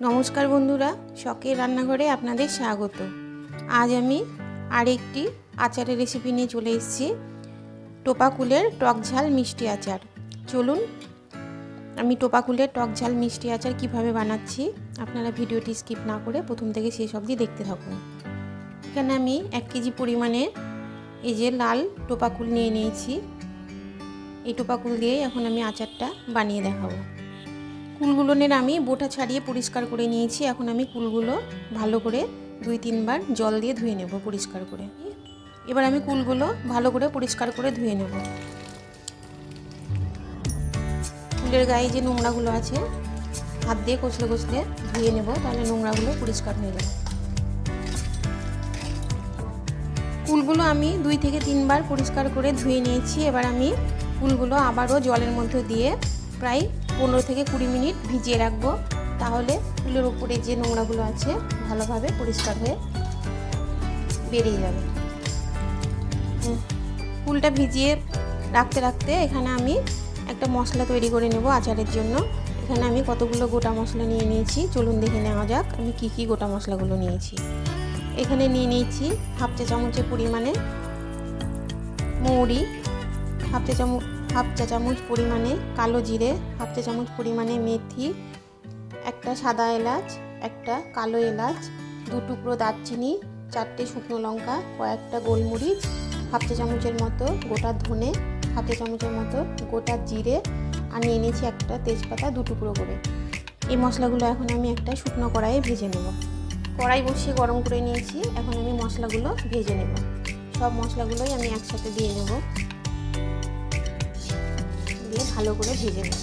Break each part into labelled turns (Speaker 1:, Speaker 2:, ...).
Speaker 1: নমস্কার বন্ধুরা, শখের রান্নাঘরে আপনাদের স্বাগত। আজ আমি আরেকটি আচারের রেসিপি নিয়ে চলে এসেছি, টোপাকুলের টক ঝাল মিষ্টি আচার। চলুন, আমি টোপাকুলের টক ঝাল মিষ্টি আচার কীভাবে বানাচ্ছি, আপনারা ভিডিওটি স্কিপ না করে প্রথম থেকে শেষ অবধি দেখতে থাকুন। এখানে আমি এক কেজি পরিমাণে এই যে লাল টোপাকুল নিয়ে নিয়েছি। এই টোপাকুল দিয়ে এখন আমি আচারটা বানিয়ে দেখাবো। কুলগুলোনের আমি বোটা ছাড়িয়ে পরিষ্কার করে নিয়েছি। এখন আমি কুলগুলো ভালো করে দুই, তিনবার জল দিয়ে ধুয়ে নেব পরিষ্কার করে। এবার আমি কুলগুলো ভালো করে পরিষ্কার করে ধুয়ে নেব। কুলের গায়ে যে নোংরাগুলো আছে, হাত দিয়ে কষলে কষলে ধুয়ে নেব, তাহলে নোংরাগুলো পরিষ্কার হয়ে যাবে। কুলগুলো আমি দুই থেকে তিনবার পরিষ্কার করে ধুয়ে নিয়েছি। এবার আমি কুলগুলো আবারও জলের মধ্যে দিয়ে প্রায় পনেরো থেকে কুড়ি মিনিট ভিজিয়ে রাখব। তাহলে ফুলের উপরে যে নোংরাগুলো আছে, ভালোভাবে পরিষ্কার হয়ে বেরিয়ে যাবে। ফুলটা ভিজিয়ে রাখতে রাখতে এখানে আমি একটা মশলা তৈরি করে নেব আচারের জন্য। এখানে আমি কতগুলো গোটা মশলা নিয়ে নিয়েছি, চলুন দেখে নেওয়া যাক আমি কি কি গোটা মশলাগুলো নিয়েছি। এখানে নিয়ে নিয়েছি হাফ চা চামচের পরিমাণে মৌরি, হাফ চা চামচ হাফ চা চামচ পরিমাণে কালো জিরে, হাফ চা চামচ পরিমাণে মেথি, একটা সাদা এলাচ, একটা কালো এলাচ, দু টুকরো দারচিনি, চারটে শুকনো লঙ্কা, কয়েকটা গোলমরিচ, হাফ চা চামচের মতো গোটা ধনে, হাফ চা চামচের মতো গোটা জিরে আর নিয়ে নিয়েছি একটা তেজপাতা দু টুকরো করে। এই মশলাগুলো এখন আমি একটা শুকনো কড়াইয়ে ভেজে নেব। কড়াই বসিয়ে গরম করে নিয়েছি, এখন আমি মশলাগুলো ভেজে নেব। সব মশলাগুলোই আমি একসাথে দিয়ে নেব। দিয়ে ভালো করে ভেজে নেব।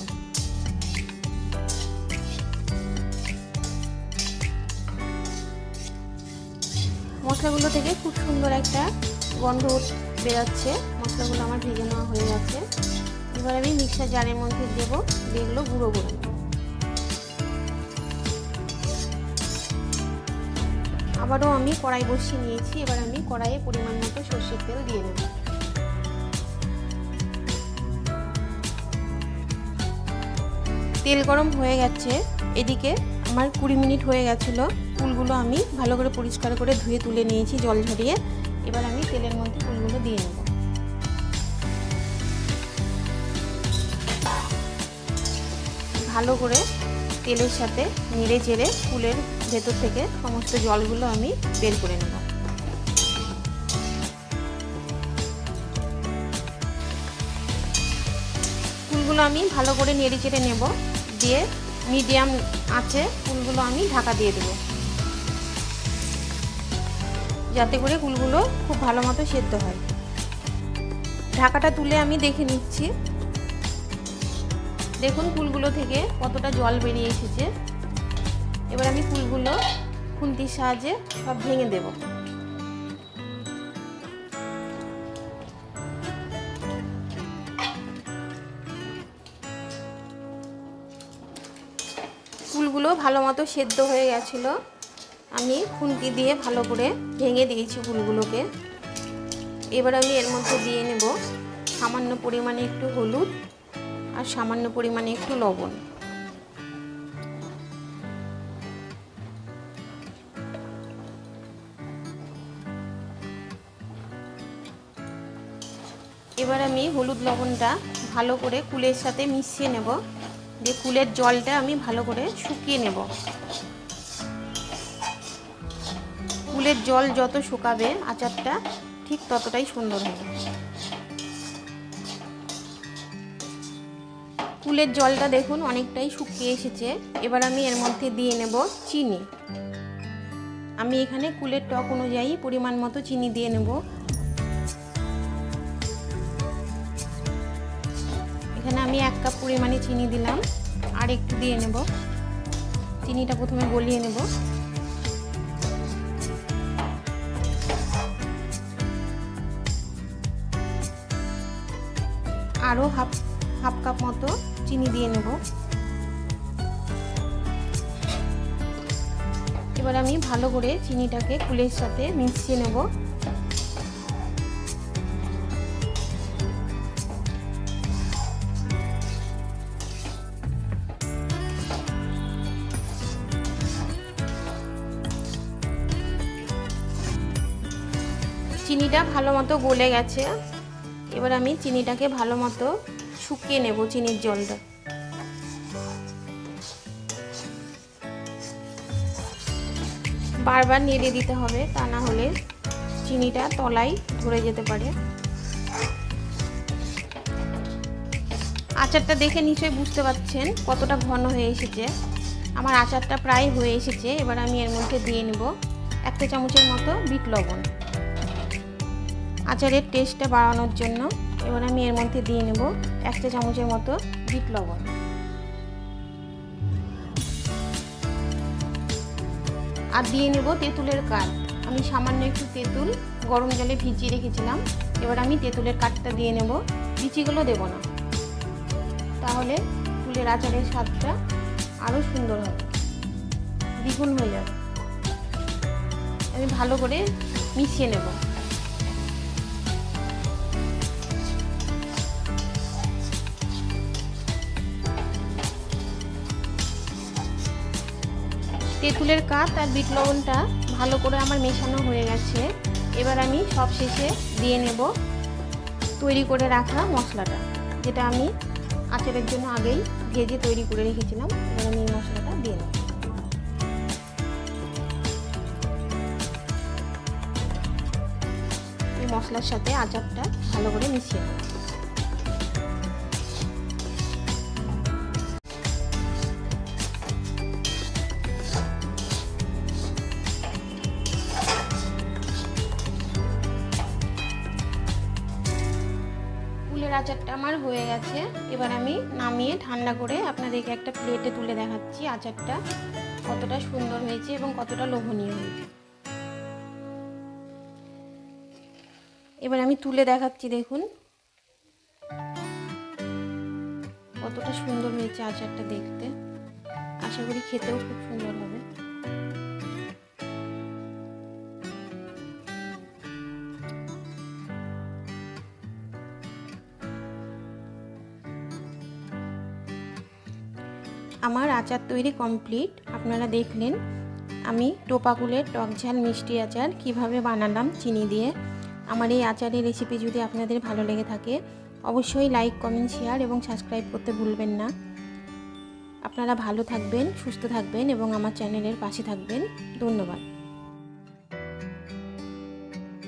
Speaker 1: মশলাগুলো থেকে খুব সুন্দর একটা গন্ধ বেরোচ্ছে। মশলাগুলো আমার ভেজে নেওয়া হয়ে গেছে। এবার আমি মিক্সার জারের মধ্যে দেবো যেগুলো গুঁড়ো নেব আবারও আমি কড়াই বসিয়ে নিয়েছি। এবার আমি কড়াইয়ে পরিমাণ মতো সর্ষের তেল দিয়ে নেব তেল গরম হয়ে গেছে, এদিকে আমার কুড়ি মিনিট হয়ে গেছিল। ফুলগুলো আমি ভালো করে পরিষ্কার করে ধুয়ে তুলে নিয়েছি, জল ঝরিয়ে। এবার আমি তেলের মধ্যে ফুলগুলো দিয়ে নেব। ভালো করে তেলের সাথে নেড়ে চেড়ে ফুলের ভেতর থেকে সমস্ত জলগুলো আমি বের করে নেব। ফুলগুলো আমি ভালো করে নেড়ে চেড়ে নেব। দিয়ে মিডিয়াম আছে, ফুলগুলো আমি ঢাকা দিয়ে দেব। যাতে করে ফুলগুলো খুব ভালো মতো সেদ্ধ হয়। ঢাকাটা তুলে আমি দেখে নিচ্ছি। দেখুন ফুলগুলো থেকে কতটা জল বেরিয়ে এসেছে। এবার আমি ফুলগুলো খুন্তির সাহায্যে সব ভেঙে দেব। ভালো মতো সেদ্ধ হয়ে গেছিল। আমি খুন্তি দিয়ে ভালো করে ভেঙে দিয়েছি ফুলগুলোকে। এবার আমি এর মধ্যে দিয়ে নেব সামান্য পরিমাণে একটু হলুদ আর সামান্য পরিমাণে একটু লবণ। এবার আমি হলুদ লবণটা ভালো করে কুলের সাথে মিশিয়ে নেব। দিয়ে কুলের জলটা আমি ভালো করে শুকিয়ে নেব। কুলের জল যত শুকাবে, আচারটা ঠিক ততটাই সুন্দর হবে। কুলের জলটা দেখুন অনেকটাই শুকিয়ে এসেছে। এবার আমি এর মধ্যে দিয়ে নেব চিনি। আমি এখানে কুলের টক অনুযায়ী পরিমাণ মতো চিনি দিয়ে নেব। এখানে আমি এক কাপ পরিমাণে চিনি দিলাম, আর একটু দিয়ে নেব। চিনিটা প্রথমে গলিয়ে নেব। আরও হাফ হাফ কাপ মতো চিনি দিয়ে নেব। এবার আমি ভালো করে চিনিটাকে কুলের সাথে মিশিয়ে নেব। চিনিটা ভালো মতো গলে গেছে। এবার আমি চিনিটাকে ভালো মতো শুকিয়ে নেব চিনির জলটা। বারবার নেড়ে দিতে হবে, তা না হলে চিনিটা তলায় ধরে যেতে পারে। আচারটা দেখে নিশ্চয়ই বুঝতে পারছেন কতটা ঘন হয়ে এসেছে। আমার আচারটা প্রায় হয়ে এসেছে, এবার আমি এর মধ্যে দিয়ে নেব একটা চামচের মতো বিট লবণ। আচারের টেস্টটা বাড়ানোর জন্য এবার আমি এর মধ্যে দিয়ে নেব একটা চামচের মতো বিট লবণ। আর দিয়ে নেব তেঁতুলের কাঠ। আমি সামান্য একটু তেঁতুল গরম জলে ভিজিয়ে রেখেছিলাম। এবার আমি তেঁতুলের কাঠটা দিয়ে নেব। বিচিগুলো দেব না। তাহলে ফুলের আচারের স্বাদটা আরও সুন্দর হবে। দ্বিগুণ হয়ে যাবে। আমি ভালো করে মিশিয়ে নেব। তেঁতুলের কাঠ আর বিট লবণটা ভালো করে আমার মেশানো হয়ে গেছে। এবার আমি সব শেষে দিয়ে নেব তৈরি করে রাখা মশলাটা, যেটা আমি আচারের জন্য আগেই ভেজে তৈরি করে রেখেছিলাম। এবার আমি এই মশলাটা দিয়ে নেব। মশলার সাথে আচারটা ভালো করে মিশিয়ে নেব। আচারটা আমার হয়ে গেছে। এবার আমি নামিয়ে ঠান্ডা করে আপনাদেরকে একটা প্লেটে তুলে দেখাচ্ছি আচারটা। কতটা সুন্দর হয়েছে এবং কতটা লোভনীয় হয়েছে। এবার আমি তুলে দেখাচ্ছি, দেখুন। কতটা সুন্দর হয়েছে আচারটা দেখতে। আশা করি খেতেও খুব সুন্দর হবে। আমার আচার তৈরি কমপ্লিট আপনারা দেখলেন আমি টোপাকুলের টকঝাল মিষ্টি আচার কীভাবে বানালাম চিনি দিয়ে। আমার এই আচারের রেসিপি যদি আপনাদের ভালো লেগে থাকে, অবশ্যই লাইক কমেন্ট শেয়ার এবং সাবস্ক্রাইব করতে ভুলবেন না। আপনারা ভালো থাকবেন, সুস্থ থাকবেন এবং আমার চ্যানেলের পাশে থাকবেন। ধন্যবাদ।